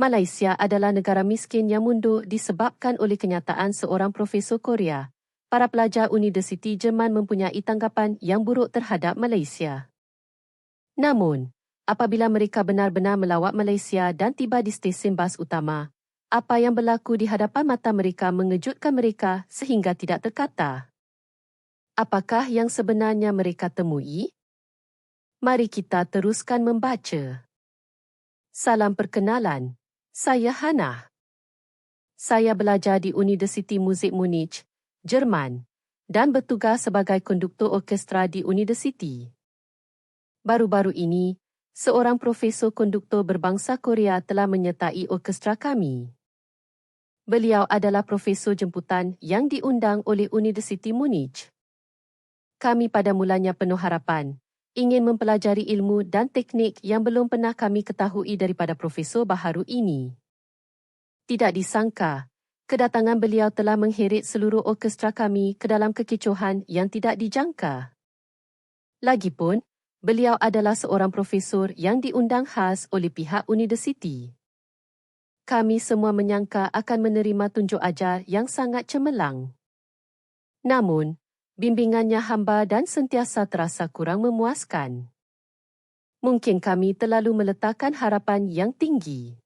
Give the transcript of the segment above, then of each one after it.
Malaysia adalah negara miskin yang mundur disebabkan oleh kenyataan seorang profesor Korea. Para pelajar Universiti Jerman mempunyai tanggapan yang buruk terhadap Malaysia. Namun, apabila mereka benar-benar melawat Malaysia dan tiba di stesen bas utama, apa yang berlaku di hadapan mata mereka mengejutkan mereka sehingga tidak terkata. Apakah yang sebenarnya mereka temui? Mari kita teruskan membaca. Salam perkenalan. Saya Hana. Saya belajar di Universiti Musik Munich, Jerman dan bertugas sebagai konduktor orkestra di universiti. Baru-baru ini, seorang profesor konduktor berbangsa Korea telah menyertai orkestra kami. Beliau adalah profesor jemputan yang diundang oleh Universiti Munich. Kami pada mulanya penuh harapan ingin mempelajari ilmu dan teknik yang belum pernah kami ketahui daripada profesor baharu ini. Tidak disangka, kedatangan beliau telah mengheret seluruh orkestra kami ke dalam kekecohan yang tidak dijangka. Lagipun, beliau adalah seorang profesor yang diundang khas oleh pihak universiti. Kami semua menyangka akan menerima tunjuk ajar yang sangat cemerlang. Namun, bimbingannya hamba dan sentiasa terasa kurang memuaskan. Mungkin kami terlalu meletakkan harapan yang tinggi.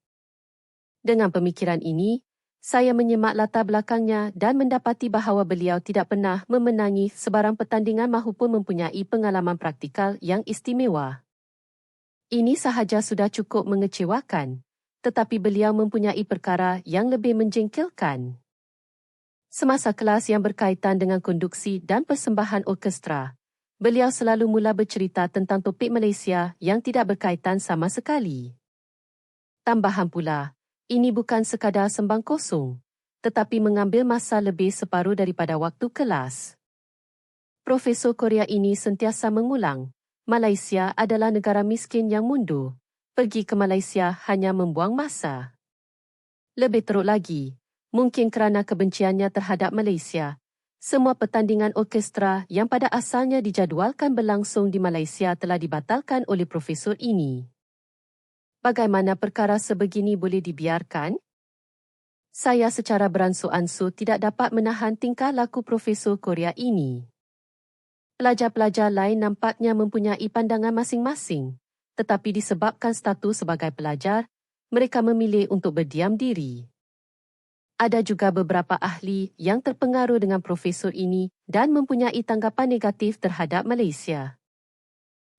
Dengan pemikiran ini, saya menyemak latar belakangnya dan mendapati bahawa beliau tidak pernah memenangi sebarang pertandingan mahupun mempunyai pengalaman praktikal yang istimewa. Ini sahaja sudah cukup mengecewakan, tetapi beliau mempunyai perkara yang lebih menjengkelkan. Semasa kelas yang berkaitan dengan konduksi dan persembahan orkestra, beliau selalu mula bercerita tentang topik Malaysia yang tidak berkaitan sama sekali. Tambahan pula, ini bukan sekadar sembang kosong, tetapi mengambil masa lebih separuh daripada waktu kelas. Profesor Korea ini sentiasa mengulang, Malaysia adalah negara miskin yang mundur. Pergi ke Malaysia hanya membuang masa. Lebih teruk lagi, mungkin kerana kebenciannya terhadap Malaysia. Semua pertandingan orkestra yang pada asalnya dijadualkan berlangsung di Malaysia telah dibatalkan oleh profesor ini. Bagaimana perkara sebegini boleh dibiarkan? Saya secara beransur-ansur tidak dapat menahan tingkah laku profesor Korea ini. Pelajar-pelajar lain nampaknya mempunyai pandangan masing-masing, tetapi disebabkan status sebagai pelajar, mereka memilih untuk berdiam diri ada juga beberapa ahli yang terpengaruh dengan profesor ini dan mempunyai tanggapan negatif terhadap Malaysia.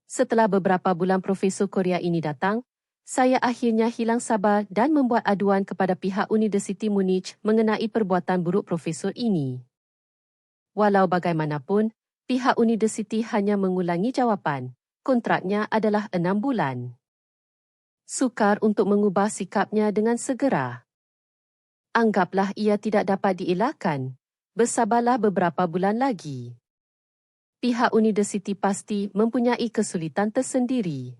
Setelah beberapa bulan profesor Korea ini datang, saya akhirnya hilang sabar dan membuat aduan kepada pihak Universiti Munich mengenai perbuatan buruk profesor ini. Walau bagaimanapun, pihak universiti hanya mengulangi jawapan. Kontraknya adalah enam bulan. Sukar untuk mengubah sikapnya dengan segera anggaplah ia tidak dapat dielakkan. Bersabarlah beberapa bulan lagi. Pihak universiti pasti mempunyai kesulitan tersendiri.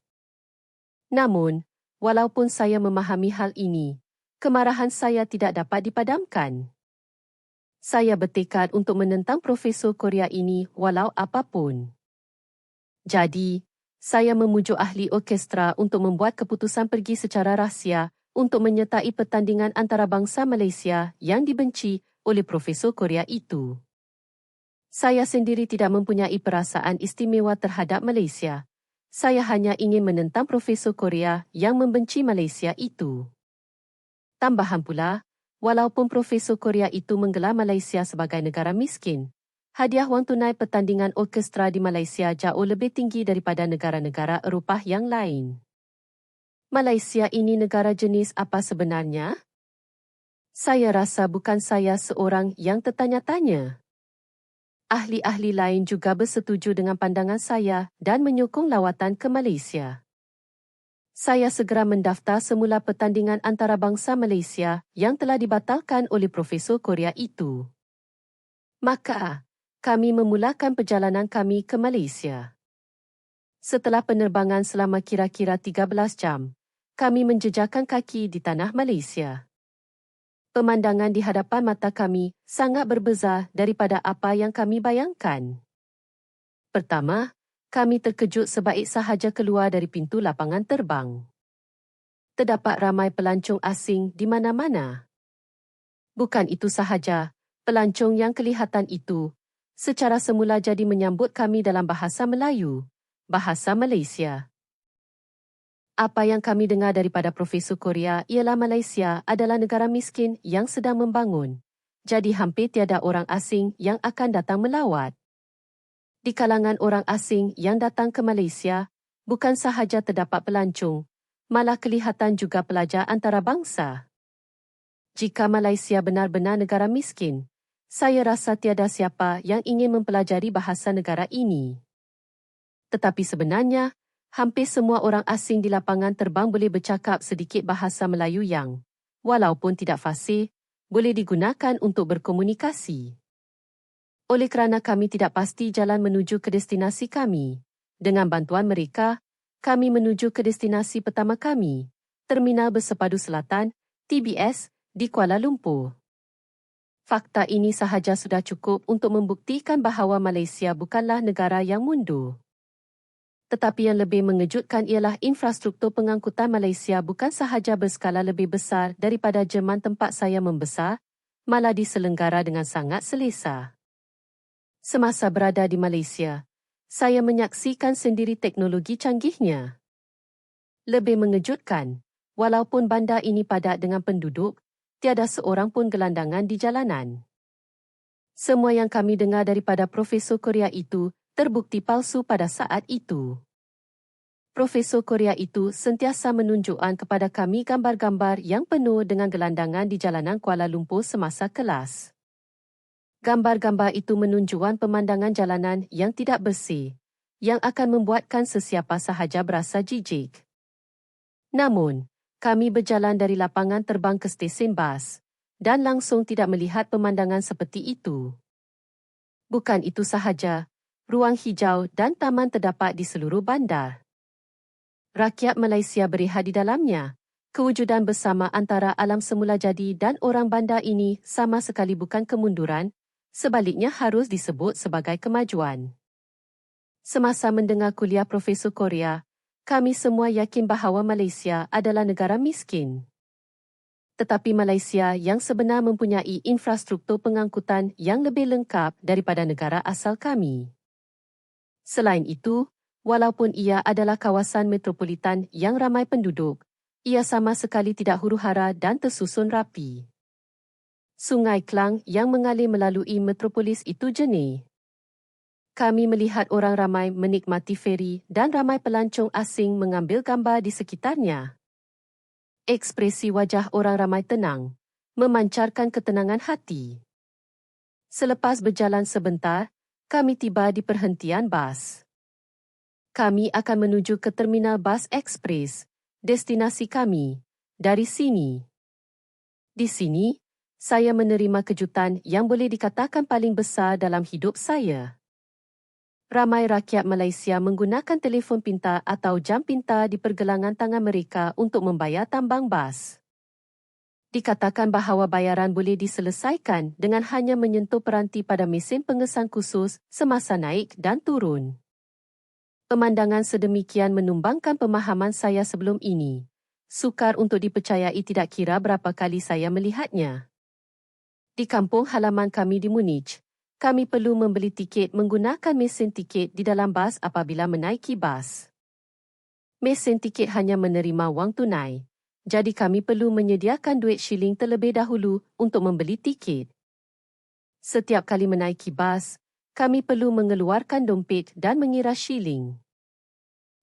Namun, walaupun saya memahami hal ini, kemarahan saya tidak dapat dipadamkan. Saya bertekad untuk menentang Profesor Korea ini walau apapun. Jadi, saya memujuk ahli orkestra untuk membuat keputusan pergi secara rahsia untuk menyertai pertandingan antarabangsa Malaysia yang dibenci oleh Profesor Korea itu. Saya sendiri tidak mempunyai perasaan istimewa terhadap Malaysia. Saya hanya ingin menentang Profesor Korea yang membenci Malaysia itu. Tambahan pula, walaupun Profesor Korea itu menggelar Malaysia sebagai negara miskin, hadiah wang tunai pertandingan orkestra di Malaysia jauh lebih tinggi daripada negara-negara Eropah yang lain. Malaysia ini negara jenis apa sebenarnya? Saya rasa bukan saya seorang yang tertanya-tanya. Ahli-ahli lain juga bersetuju dengan pandangan saya dan menyokong lawatan ke Malaysia. Saya segera mendaftar semula pertandingan antarabangsa Malaysia yang telah dibatalkan oleh Profesor Korea itu. Maka, kami memulakan perjalanan kami ke Malaysia. Setelah penerbangan selama kira-kira 13 jam, kami menjejakkan kaki di tanah Malaysia. Pemandangan di hadapan mata kami sangat berbeza daripada apa yang kami bayangkan. Pertama, kami terkejut sebaik sahaja keluar dari pintu lapangan terbang. terdapat ramai pelancong asing di mana-mana. Bukan itu sahaja, pelancong yang kelihatan itu secara semula jadi menyambut kami dalam bahasa Melayu, bahasa Malaysia. Apa yang kami dengar daripada Profesor Korea ialah Malaysia adalah negara miskin yang sedang membangun. Jadi hampir tiada orang asing yang akan datang melawat. Di kalangan orang asing yang datang ke Malaysia, bukan sahaja terdapat pelancong, malah kelihatan juga pelajar antarabangsa. Jika Malaysia benar-benar negara miskin, saya rasa tiada siapa yang ingin mempelajari bahasa negara ini. Tetapi sebenarnya, hampir semua orang asing di lapangan terbang boleh bercakap sedikit bahasa Melayu yang, walaupun tidak fasih, boleh digunakan untuk berkomunikasi. Oleh kerana kami tidak pasti jalan menuju ke destinasi kami, dengan bantuan mereka, kami menuju ke destinasi pertama kami, Terminal Bersepadu Selatan, TBS, di Kuala Lumpur. Fakta ini sahaja sudah cukup untuk membuktikan bahawa Malaysia bukanlah negara yang mundur. Tetapi yang lebih mengejutkan ialah infrastruktur pengangkutan Malaysia bukan sahaja berskala lebih besar daripada Jerman tempat saya membesar, malah diselenggara dengan sangat selesa. Semasa berada di Malaysia, saya menyaksikan sendiri teknologi canggihnya. Lebih mengejutkan, walaupun bandar ini padat dengan penduduk, tiada seorang pun gelandangan di jalanan. Semua yang kami dengar daripada Profesor Korea itu terbukti palsu pada saat itu. Profesor Korea itu sentiasa menunjukkan kepada kami gambar-gambar yang penuh dengan gelandangan di jalanan Kuala Lumpur semasa kelas. Gambar-gambar itu menunjukkan pemandangan jalanan yang tidak bersih, yang akan membuatkan sesiapa sahaja berasa jijik. Namun, kami berjalan dari lapangan terbang ke stesen bas dan langsung tidak melihat pemandangan seperti itu. Bukan itu sahaja, ruang hijau dan taman terdapat di seluruh bandar. Rakyat Malaysia berehat di dalamnya. Kewujudan bersama antara alam semula jadi dan orang bandar ini sama sekali bukan kemunduran, sebaliknya harus disebut sebagai kemajuan. Semasa mendengar kuliah Profesor Korea, kami semua yakin bahawa Malaysia adalah negara miskin. Tetapi Malaysia yang sebenar mempunyai infrastruktur pengangkutan yang lebih lengkap daripada negara asal kami. Selain itu, walaupun ia adalah kawasan metropolitan yang ramai penduduk, ia sama sekali tidak huru-hara dan tersusun rapi. Sungai Klang yang mengalir melalui metropolis itu jernih. Kami melihat orang ramai menikmati feri dan ramai pelancong asing mengambil gambar di sekitarnya. Ekspresi wajah orang ramai tenang, memancarkan ketenangan hati. Selepas berjalan sebentar, kami tiba di perhentian bas. Kami akan menuju ke Terminal Bas Ekspres, destinasi kami, dari sini. Di sini, saya menerima kejutan yang boleh dikatakan paling besar dalam hidup saya. Ramai rakyat Malaysia menggunakan telefon pintar atau jam pintar di pergelangan tangan mereka untuk membayar tambang bas. Dikatakan bahawa bayaran boleh diselesaikan dengan hanya menyentuh peranti pada mesin pengesan khusus semasa naik dan turun. Pemandangan sedemikian menumbangkan pemahaman saya sebelum ini. Sukar untuk dipercayai tidak kira berapa kali saya melihatnya. Di kampung halaman kami di Munich, kami perlu membeli tiket menggunakan mesin tiket di dalam bas apabila menaiki bas. Mesin tiket hanya menerima wang tunai, jadi kami perlu menyediakan duit shilling terlebih dahulu untuk membeli tiket. Setiap kali menaiki bas, kami perlu mengeluarkan dompet dan mengira shilling.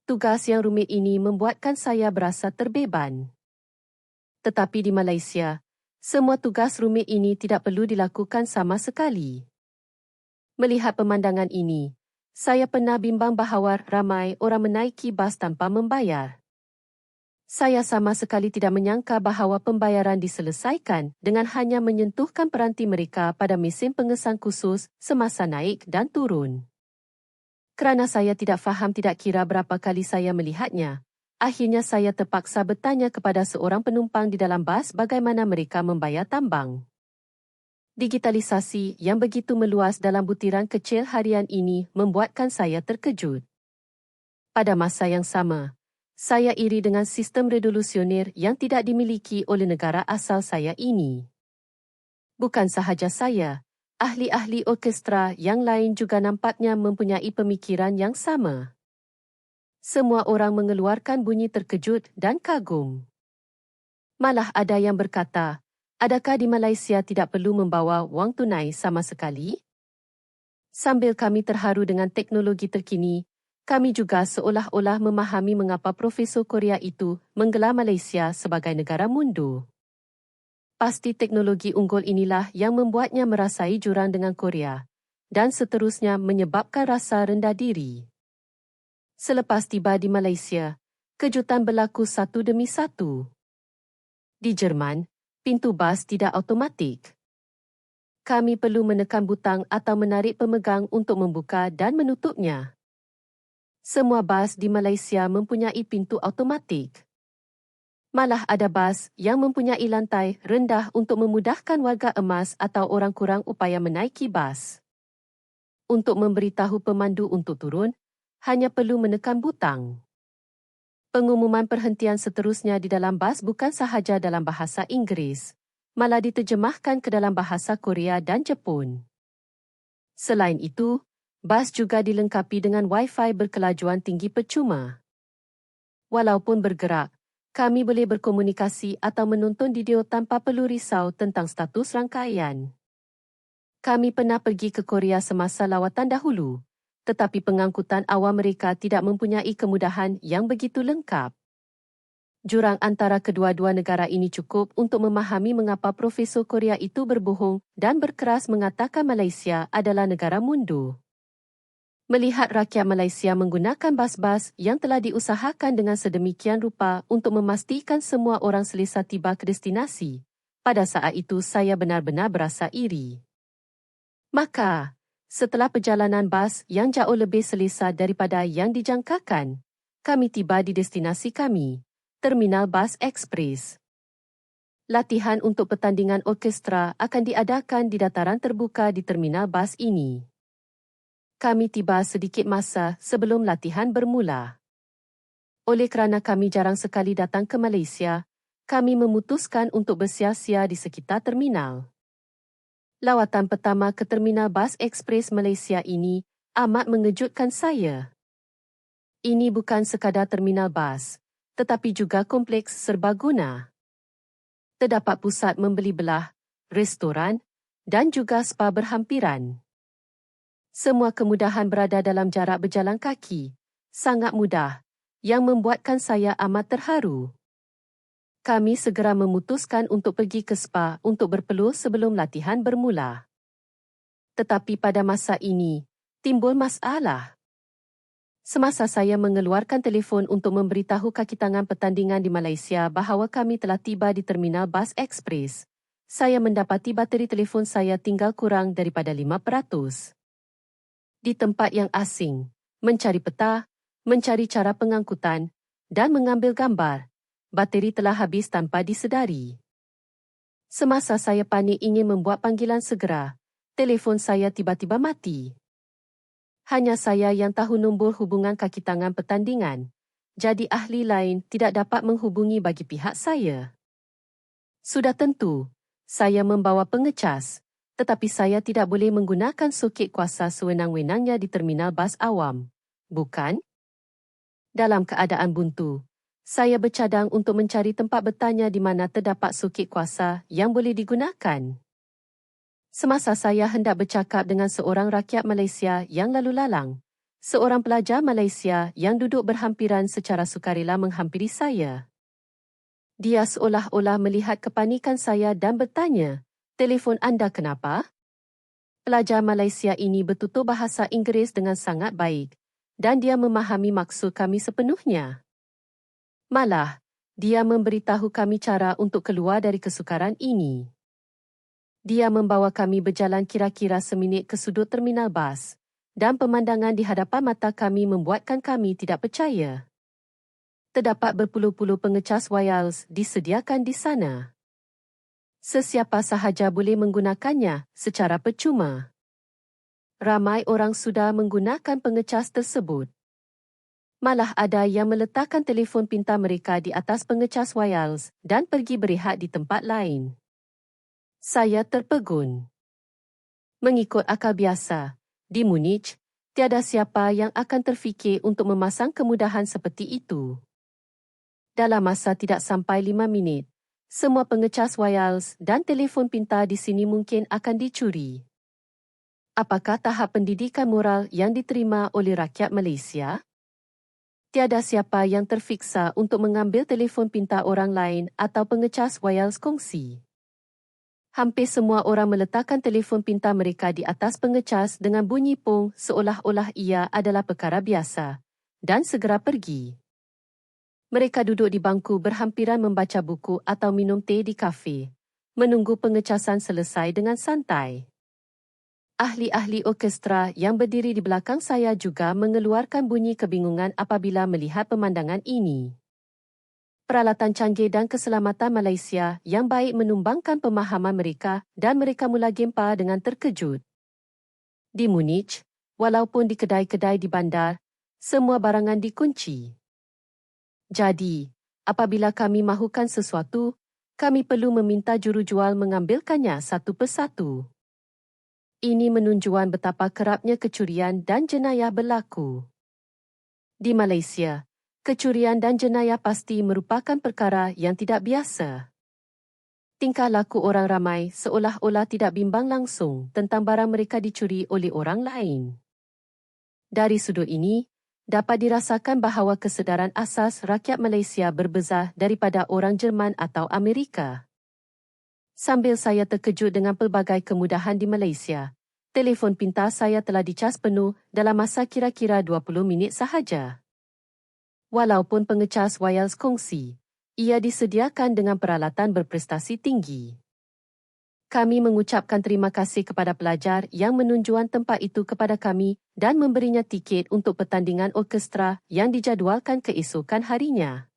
Tugas yang rumit ini membuatkan saya berasa terbeban. Tetapi di Malaysia, semua tugas rumit ini tidak perlu dilakukan sama sekali. Melihat pemandangan ini, saya pernah bimbang bahawa ramai orang menaiki bas tanpa membayar. Saya sama sekali tidak menyangka bahawa pembayaran diselesaikan dengan hanya menyentuhkan peranti mereka pada mesin pengesan khusus semasa naik dan turun. Kerana saya tidak faham tidak kira berapa kali saya melihatnya, akhirnya saya terpaksa bertanya kepada seorang penumpang di dalam bas bagaimana mereka membayar tambang. Digitalisasi yang begitu meluas dalam butiran kecil harian ini membuatkan saya terkejut. Pada masa yang sama, Saya iri dengan sistem revolusioner yang tidak dimiliki oleh negara asal saya ini. Bukan sahaja saya, ahli-ahli orkestra yang lain juga nampaknya mempunyai pemikiran yang sama. Semua orang mengeluarkan bunyi terkejut dan kagum. Malah ada yang berkata, adakah di Malaysia tidak perlu membawa wang tunai sama sekali? Sambil kami terharu dengan teknologi terkini, kami juga seolah-olah memahami mengapa Profesor Korea itu menggelar Malaysia sebagai negara mundur. Pasti teknologi unggul inilah yang membuatnya merasai jurang dengan Korea dan seterusnya menyebabkan rasa rendah diri. Selepas tiba di Malaysia, kejutan berlaku satu demi satu. Di Jerman, pintu bas tidak automatik. Kami perlu menekan butang atau menarik pemegang untuk membuka dan menutupnya. Semua bas di Malaysia mempunyai pintu automatik. Malah ada bas yang mempunyai lantai rendah untuk memudahkan warga emas atau orang kurang upaya menaiki bas. Untuk memberitahu pemandu untuk turun, hanya perlu menekan butang. Pengumuman perhentian seterusnya di dalam bas bukan sahaja dalam bahasa Inggeris, malah diterjemahkan ke dalam bahasa Korea dan Jepun. Selain itu, Bas juga dilengkapi dengan Wi-Fi berkelajuan tinggi percuma. Walaupun bergerak, kami boleh berkomunikasi atau menonton video tanpa perlu risau tentang status rangkaian. Kami pernah pergi ke Korea semasa lawatan dahulu, tetapi pengangkutan awam mereka tidak mempunyai kemudahan yang begitu lengkap. Jurang antara kedua-dua negara ini cukup untuk memahami mengapa Profesor Korea itu berbohong dan berkeras mengatakan Malaysia adalah negara mundur melihat rakyat Malaysia menggunakan bas-bas yang telah diusahakan dengan sedemikian rupa untuk memastikan semua orang selesa tiba ke destinasi. Pada saat itu saya benar-benar berasa iri. Maka, setelah perjalanan bas yang jauh lebih selesa daripada yang dijangkakan, kami tiba di destinasi kami, Terminal Bas Express. Latihan untuk pertandingan orkestra akan diadakan di dataran terbuka di terminal bas ini kami tiba sedikit masa sebelum latihan bermula. Oleh kerana kami jarang sekali datang ke Malaysia, kami memutuskan untuk bersia-sia di sekitar terminal. Lawatan pertama ke Terminal Bas Express Malaysia ini amat mengejutkan saya. Ini bukan sekadar terminal bas, tetapi juga kompleks serbaguna. Terdapat pusat membeli belah, restoran dan juga spa berhampiran. Semua kemudahan berada dalam jarak berjalan kaki. Sangat mudah, yang membuatkan saya amat terharu. Kami segera memutuskan untuk pergi ke spa untuk berpeluh sebelum latihan bermula. Tetapi pada masa ini, timbul masalah. Semasa saya mengeluarkan telefon untuk memberitahu kaki tangan pertandingan di Malaysia bahawa kami telah tiba di Terminal Bas Express, saya mendapati bateri telefon saya tinggal kurang daripada 5% di tempat yang asing, mencari peta, mencari cara pengangkutan dan mengambil gambar. Bateri telah habis tanpa disedari. Semasa saya panik ingin membuat panggilan segera, telefon saya tiba-tiba mati. Hanya saya yang tahu nombor hubungan kaki tangan pertandingan, jadi ahli lain tidak dapat menghubungi bagi pihak saya. Sudah tentu, saya membawa pengecas, tetapi saya tidak boleh menggunakan soket kuasa sewenang-wenangnya di terminal bas awam. Bukan? Dalam keadaan buntu, saya bercadang untuk mencari tempat bertanya di mana terdapat soket kuasa yang boleh digunakan. Semasa saya hendak bercakap dengan seorang rakyat Malaysia yang lalu lalang, seorang pelajar Malaysia yang duduk berhampiran secara sukarela menghampiri saya. Dia seolah-olah melihat kepanikan saya dan bertanya, Telefon anda kenapa? Pelajar Malaysia ini bertutur bahasa Inggeris dengan sangat baik dan dia memahami maksud kami sepenuhnya. Malah, dia memberitahu kami cara untuk keluar dari kesukaran ini. Dia membawa kami berjalan kira-kira seminit ke sudut terminal bas dan pemandangan di hadapan mata kami membuatkan kami tidak percaya. Terdapat berpuluh-puluh pengecas wireless disediakan di sana sesiapa sahaja boleh menggunakannya secara percuma. Ramai orang sudah menggunakan pengecas tersebut. Malah ada yang meletakkan telefon pintar mereka di atas pengecas wireless dan pergi berehat di tempat lain. Saya terpegun. Mengikut akal biasa, di Munich, tiada siapa yang akan terfikir untuk memasang kemudahan seperti itu. Dalam masa tidak sampai lima minit, semua pengecas wireless dan telefon pintar di sini mungkin akan dicuri. Apakah tahap pendidikan moral yang diterima oleh rakyat Malaysia? tiada siapa yang terfiksa untuk mengambil telefon pintar orang lain atau pengecas wireless kongsi. Hampir semua orang meletakkan telefon pintar mereka di atas pengecas dengan bunyi pong seolah-olah ia adalah perkara biasa dan segera pergi. Mereka duduk di bangku berhampiran membaca buku atau minum teh di kafe, menunggu pengecasan selesai dengan santai ahli-ahli orkestra yang berdiri di belakang saya juga mengeluarkan bunyi kebingungan apabila melihat pemandangan ini. Peralatan canggih dan keselamatan Malaysia yang baik menumbangkan pemahaman mereka dan mereka mula gempa dengan terkejut. Di Munich, walaupun di kedai-kedai di bandar, semua barangan dikunci. Jadi, apabila kami mahukan sesuatu, kami perlu meminta jurujual mengambilkannya satu persatu. Ini menunjukkan betapa kerapnya kecurian dan jenayah berlaku. Di Malaysia, kecurian dan jenayah pasti merupakan perkara yang tidak biasa. Tingkah laku orang ramai seolah-olah tidak bimbang langsung tentang barang mereka dicuri oleh orang lain. Dari sudut ini, dapat dirasakan bahawa kesedaran asas rakyat Malaysia berbeza daripada orang Jerman atau Amerika. Sambil saya terkejut dengan pelbagai kemudahan di Malaysia, telefon pintar saya telah dicas penuh dalam masa kira-kira 20 minit sahaja. Walaupun pengecas wireless kongsi, ia disediakan dengan peralatan berprestasi tinggi. Kami mengucapkan terima kasih kepada pelajar yang menunjukkan tempat itu kepada kami dan memberinya tiket untuk pertandingan orkestra yang dijadualkan keesokan harinya.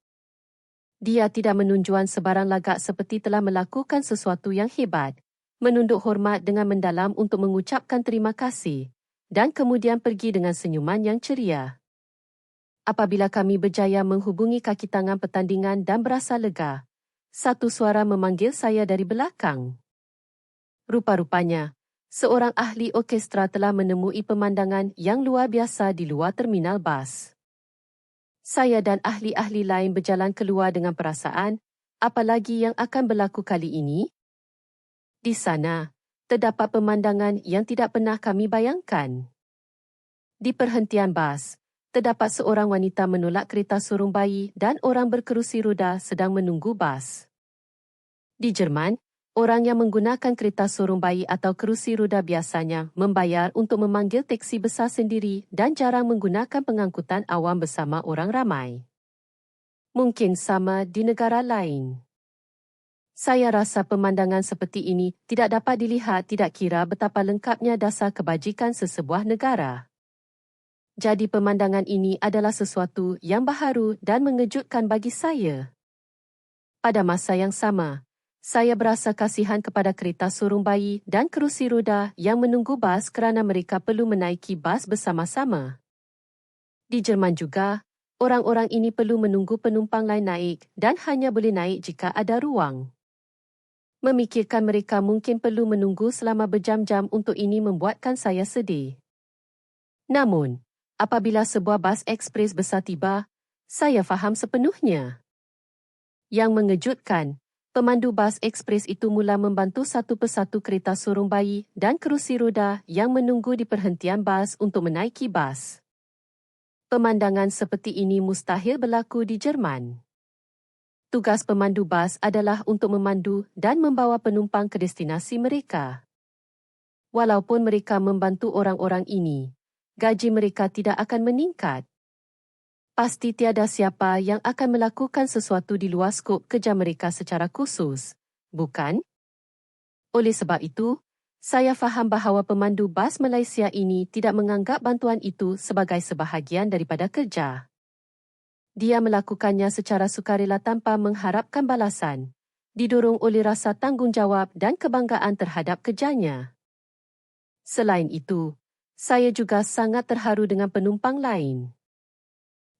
Dia tidak menunjukkan sebarang lagak seperti telah melakukan sesuatu yang hebat, menunduk hormat dengan mendalam untuk mengucapkan terima kasih dan kemudian pergi dengan senyuman yang ceria. Apabila kami berjaya menghubungi kaki tangan pertandingan dan berasa lega, satu suara memanggil saya dari belakang. Rupa-rupanya, seorang ahli orkestra telah menemui pemandangan yang luar biasa di luar terminal bas saya dan ahli-ahli lain berjalan keluar dengan perasaan, apalagi yang akan berlaku kali ini? Di sana, terdapat pemandangan yang tidak pernah kami bayangkan. Di perhentian bas, terdapat seorang wanita menolak kereta surung bayi dan orang berkerusi roda sedang menunggu bas. Di Jerman, Orang yang menggunakan kereta sorong bayi atau kerusi roda biasanya membayar untuk memanggil teksi besar sendiri dan jarang menggunakan pengangkutan awam bersama orang ramai. Mungkin sama di negara lain. Saya rasa pemandangan seperti ini tidak dapat dilihat tidak kira betapa lengkapnya dasar kebajikan sesebuah negara. Jadi pemandangan ini adalah sesuatu yang baharu dan mengejutkan bagi saya. Pada masa yang sama, saya berasa kasihan kepada kereta surung bayi dan kerusi roda yang menunggu bas kerana mereka perlu menaiki bas bersama-sama. Di Jerman juga, orang-orang ini perlu menunggu penumpang lain naik dan hanya boleh naik jika ada ruang. Memikirkan mereka mungkin perlu menunggu selama berjam-jam untuk ini membuatkan saya sedih. Namun, apabila sebuah bas ekspres besar tiba, saya faham sepenuhnya. Yang mengejutkan, pemandu bas ekspres itu mula membantu satu persatu kereta sorong bayi dan kerusi roda yang menunggu di perhentian bas untuk menaiki bas. Pemandangan seperti ini mustahil berlaku di Jerman. Tugas pemandu bas adalah untuk memandu dan membawa penumpang ke destinasi mereka. Walaupun mereka membantu orang-orang ini, gaji mereka tidak akan meningkat pasti tiada siapa yang akan melakukan sesuatu di luar skop kerja mereka secara khusus, bukan? Oleh sebab itu, saya faham bahawa pemandu bas Malaysia ini tidak menganggap bantuan itu sebagai sebahagian daripada kerja. Dia melakukannya secara sukarela tanpa mengharapkan balasan, didorong oleh rasa tanggungjawab dan kebanggaan terhadap kerjanya. Selain itu, saya juga sangat terharu dengan penumpang lain.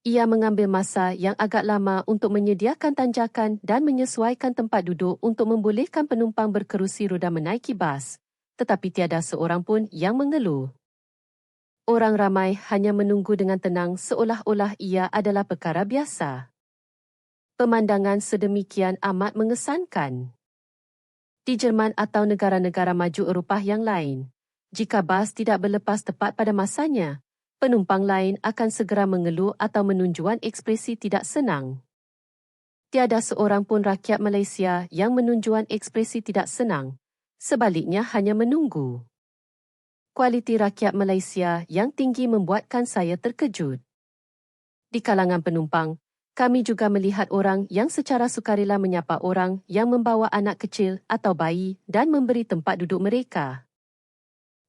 Ia mengambil masa yang agak lama untuk menyediakan tanjakan dan menyesuaikan tempat duduk untuk membolehkan penumpang berkerusi roda menaiki bas, tetapi tiada seorang pun yang mengeluh. Orang ramai hanya menunggu dengan tenang seolah-olah ia adalah perkara biasa. Pemandangan sedemikian amat mengesankan. Di Jerman atau negara-negara maju Eropah yang lain, jika bas tidak berlepas tepat pada masanya, penumpang lain akan segera mengeluh atau menunjukkan ekspresi tidak senang. Tiada seorang pun rakyat Malaysia yang menunjukkan ekspresi tidak senang, sebaliknya hanya menunggu. Kualiti rakyat Malaysia yang tinggi membuatkan saya terkejut. Di kalangan penumpang, kami juga melihat orang yang secara sukarela menyapa orang yang membawa anak kecil atau bayi dan memberi tempat duduk mereka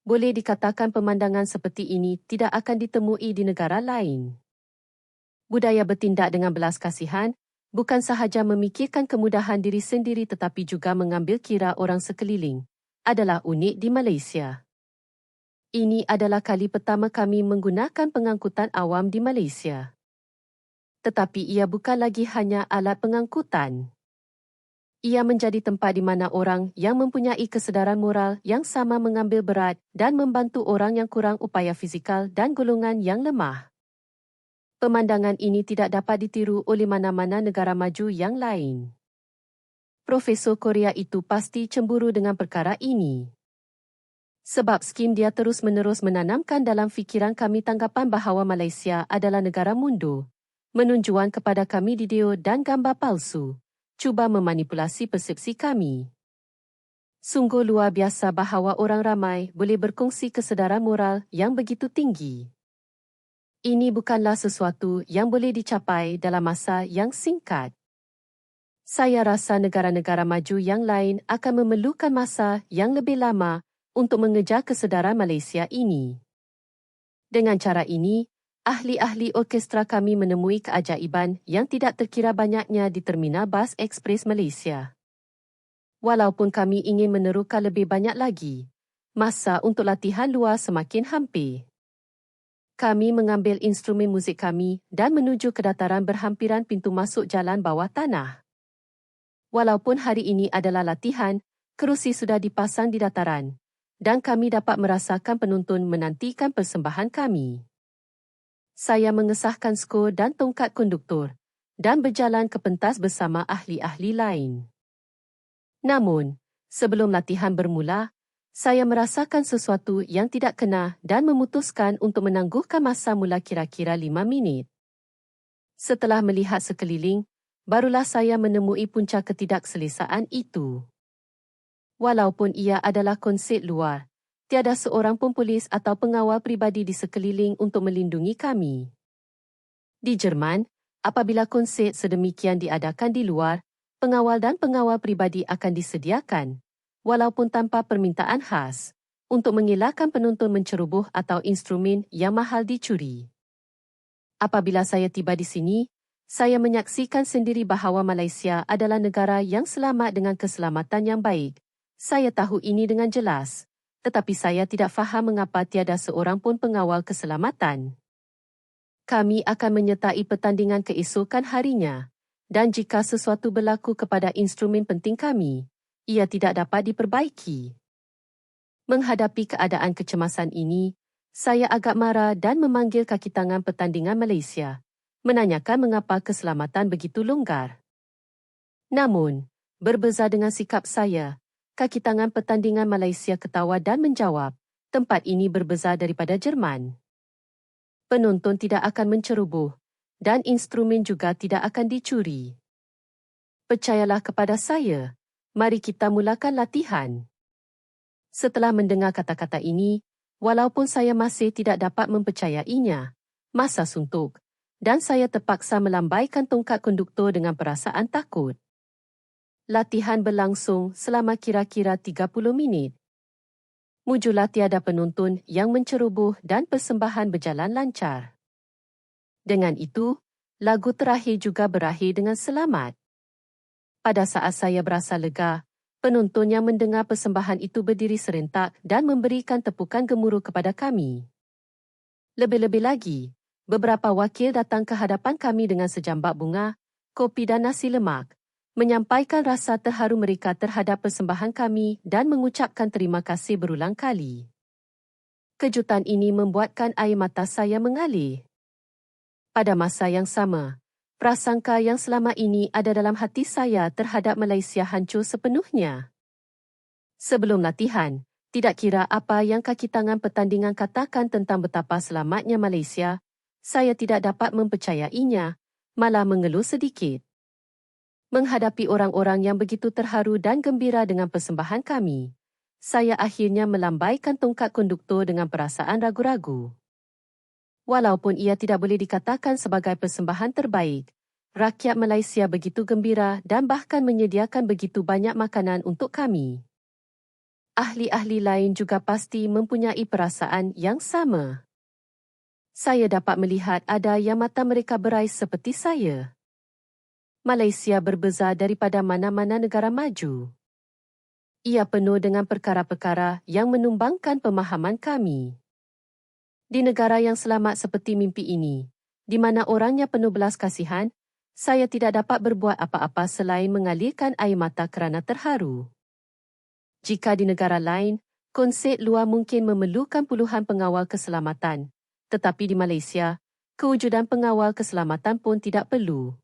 boleh dikatakan pemandangan seperti ini tidak akan ditemui di negara lain. Budaya bertindak dengan belas kasihan bukan sahaja memikirkan kemudahan diri sendiri tetapi juga mengambil kira orang sekeliling adalah unik di Malaysia. Ini adalah kali pertama kami menggunakan pengangkutan awam di Malaysia. Tetapi ia bukan lagi hanya alat pengangkutan ia menjadi tempat di mana orang yang mempunyai kesedaran moral yang sama mengambil berat dan membantu orang yang kurang upaya fizikal dan golongan yang lemah. Pemandangan ini tidak dapat ditiru oleh mana-mana negara maju yang lain. Profesor Korea itu pasti cemburu dengan perkara ini. Sebab skim dia terus-menerus menanamkan dalam fikiran kami tanggapan bahawa Malaysia adalah negara mundur, menunjukkan kepada kami video dan gambar palsu cuba memanipulasi persepsi kami. Sungguh luar biasa bahawa orang ramai boleh berkongsi kesedaran moral yang begitu tinggi. Ini bukanlah sesuatu yang boleh dicapai dalam masa yang singkat. Saya rasa negara-negara maju yang lain akan memerlukan masa yang lebih lama untuk mengejar kesedaran Malaysia ini. Dengan cara ini, ahli-ahli orkestra kami menemui keajaiban yang tidak terkira banyaknya di Terminal Bas Ekspres Malaysia. Walaupun kami ingin menerukan lebih banyak lagi, masa untuk latihan luar semakin hampir. Kami mengambil instrumen muzik kami dan menuju ke dataran berhampiran pintu masuk jalan bawah tanah. Walaupun hari ini adalah latihan, kerusi sudah dipasang di dataran dan kami dapat merasakan penonton menantikan persembahan kami saya mengesahkan skor dan tongkat konduktor dan berjalan ke pentas bersama ahli-ahli lain. Namun, sebelum latihan bermula, saya merasakan sesuatu yang tidak kena dan memutuskan untuk menangguhkan masa mula kira-kira lima minit. Setelah melihat sekeliling, barulah saya menemui punca ketidakselesaan itu. Walaupun ia adalah konsep luar, tiada seorang pun polis atau pengawal pribadi di sekeliling untuk melindungi kami. Di Jerman, apabila konsert sedemikian diadakan di luar, pengawal dan pengawal pribadi akan disediakan, walaupun tanpa permintaan khas, untuk mengelakkan penonton menceroboh atau instrumen yang mahal dicuri. Apabila saya tiba di sini, saya menyaksikan sendiri bahawa Malaysia adalah negara yang selamat dengan keselamatan yang baik. Saya tahu ini dengan jelas tetapi saya tidak faham mengapa tiada seorang pun pengawal keselamatan. Kami akan menyertai pertandingan keesokan harinya dan jika sesuatu berlaku kepada instrumen penting kami, ia tidak dapat diperbaiki. Menghadapi keadaan kecemasan ini, saya agak marah dan memanggil kaki tangan pertandingan Malaysia, menanyakan mengapa keselamatan begitu longgar. Namun, berbeza dengan sikap saya, kaki tangan pertandingan Malaysia ketawa dan menjawab, tempat ini berbeza daripada Jerman. Penonton tidak akan menceroboh dan instrumen juga tidak akan dicuri. Percayalah kepada saya, mari kita mulakan latihan. Setelah mendengar kata-kata ini, walaupun saya masih tidak dapat mempercayainya, masa suntuk, dan saya terpaksa melambaikan tongkat konduktor dengan perasaan takut latihan berlangsung selama kira-kira 30 minit. Mujulah tiada penonton yang menceroboh dan persembahan berjalan lancar. Dengan itu, lagu terakhir juga berakhir dengan selamat. Pada saat saya berasa lega, penonton yang mendengar persembahan itu berdiri serentak dan memberikan tepukan gemuruh kepada kami. Lebih-lebih lagi, beberapa wakil datang ke hadapan kami dengan sejambak bunga, kopi dan nasi lemak, menyampaikan rasa terharu mereka terhadap persembahan kami dan mengucapkan terima kasih berulang kali. Kejutan ini membuatkan air mata saya mengalir. Pada masa yang sama, prasangka yang selama ini ada dalam hati saya terhadap Malaysia hancur sepenuhnya. Sebelum latihan, tidak kira apa yang kaki tangan pertandingan katakan tentang betapa selamatnya Malaysia, saya tidak dapat mempercayainya, malah mengeluh sedikit. Menghadapi orang-orang yang begitu terharu dan gembira dengan persembahan kami, saya akhirnya melambaikan tongkat konduktor dengan perasaan ragu-ragu. Walaupun ia tidak boleh dikatakan sebagai persembahan terbaik, rakyat Malaysia begitu gembira dan bahkan menyediakan begitu banyak makanan untuk kami ahli-ahli lain juga pasti mempunyai perasaan yang sama. Saya dapat melihat ada yang mata mereka berais seperti saya. Malaysia berbeza daripada mana-mana negara maju. Ia penuh dengan perkara-perkara yang menumbangkan pemahaman kami. Di negara yang selamat seperti mimpi ini, di mana orangnya penuh belas kasihan, saya tidak dapat berbuat apa-apa selain mengalirkan air mata kerana terharu. Jika di negara lain, konsep luar mungkin memerlukan puluhan pengawal keselamatan. Tetapi di Malaysia, kewujudan pengawal keselamatan pun tidak perlu.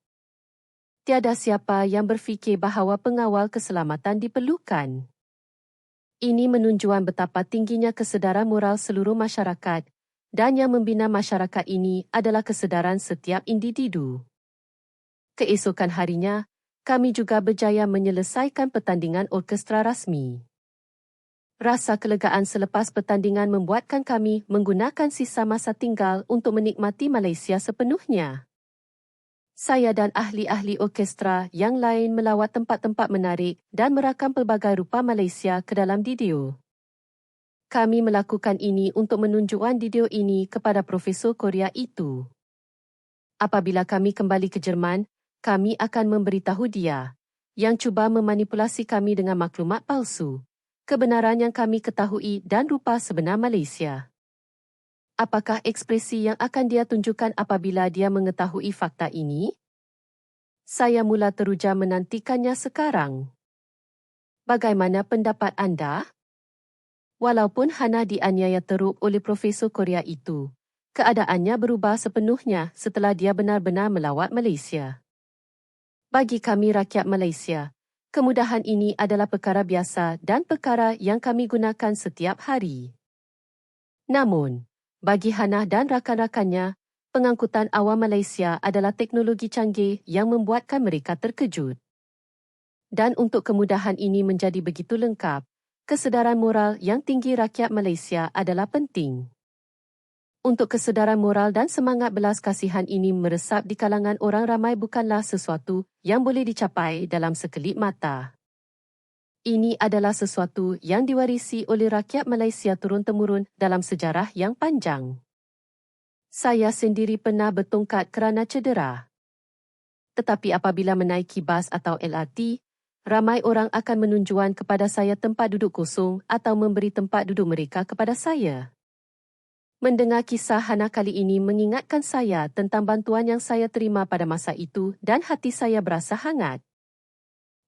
Tiada siapa yang berfikir bahawa pengawal keselamatan diperlukan. Ini menunjukkan betapa tingginya kesedaran moral seluruh masyarakat dan yang membina masyarakat ini adalah kesedaran setiap individu. Keesokan harinya, kami juga berjaya menyelesaikan pertandingan orkestra rasmi. Rasa kelegaan selepas pertandingan membuatkan kami menggunakan sisa masa tinggal untuk menikmati Malaysia sepenuhnya. Saya dan ahli-ahli orkestra yang lain melawat tempat-tempat menarik dan merakam pelbagai rupa Malaysia ke dalam video. Kami melakukan ini untuk menunjukkan video ini kepada Profesor Korea itu. Apabila kami kembali ke Jerman, kami akan memberitahu dia yang cuba memanipulasi kami dengan maklumat palsu kebenaran yang kami ketahui dan rupa sebenar Malaysia. Apakah ekspresi yang akan dia tunjukkan apabila dia mengetahui fakta ini? Saya mula teruja menantikannya sekarang. Bagaimana pendapat anda? Walaupun Hana dianiaya teruk oleh Profesor Korea itu, keadaannya berubah sepenuhnya setelah dia benar-benar melawat Malaysia. Bagi kami rakyat Malaysia, kemudahan ini adalah perkara biasa dan perkara yang kami gunakan setiap hari. Namun, bagi Hana dan rakan-rakannya, pengangkutan awam Malaysia adalah teknologi canggih yang membuatkan mereka terkejut. Dan untuk kemudahan ini menjadi begitu lengkap, kesedaran moral yang tinggi rakyat Malaysia adalah penting. Untuk kesedaran moral dan semangat belas kasihan ini meresap di kalangan orang ramai bukanlah sesuatu yang boleh dicapai dalam sekelip mata. Ini adalah sesuatu yang diwarisi oleh rakyat Malaysia turun-temurun dalam sejarah yang panjang. Saya sendiri pernah bertongkat kerana cedera. Tetapi apabila menaiki bas atau LRT, ramai orang akan menunjukkan kepada saya tempat duduk kosong atau memberi tempat duduk mereka kepada saya. Mendengar kisah Hana kali ini mengingatkan saya tentang bantuan yang saya terima pada masa itu dan hati saya berasa hangat.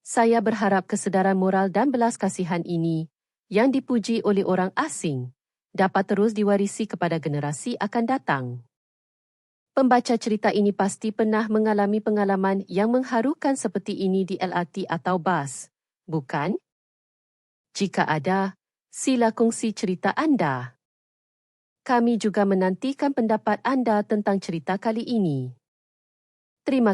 Saya berharap kesedaran moral dan belas kasihan ini yang dipuji oleh orang asing dapat terus diwarisi kepada generasi akan datang. Pembaca cerita ini pasti pernah mengalami pengalaman yang mengharukan seperti ini di LRT atau bas, bukan? Jika ada, sila kongsi cerita anda. Kami juga menantikan pendapat anda tentang cerita kali ini. Terima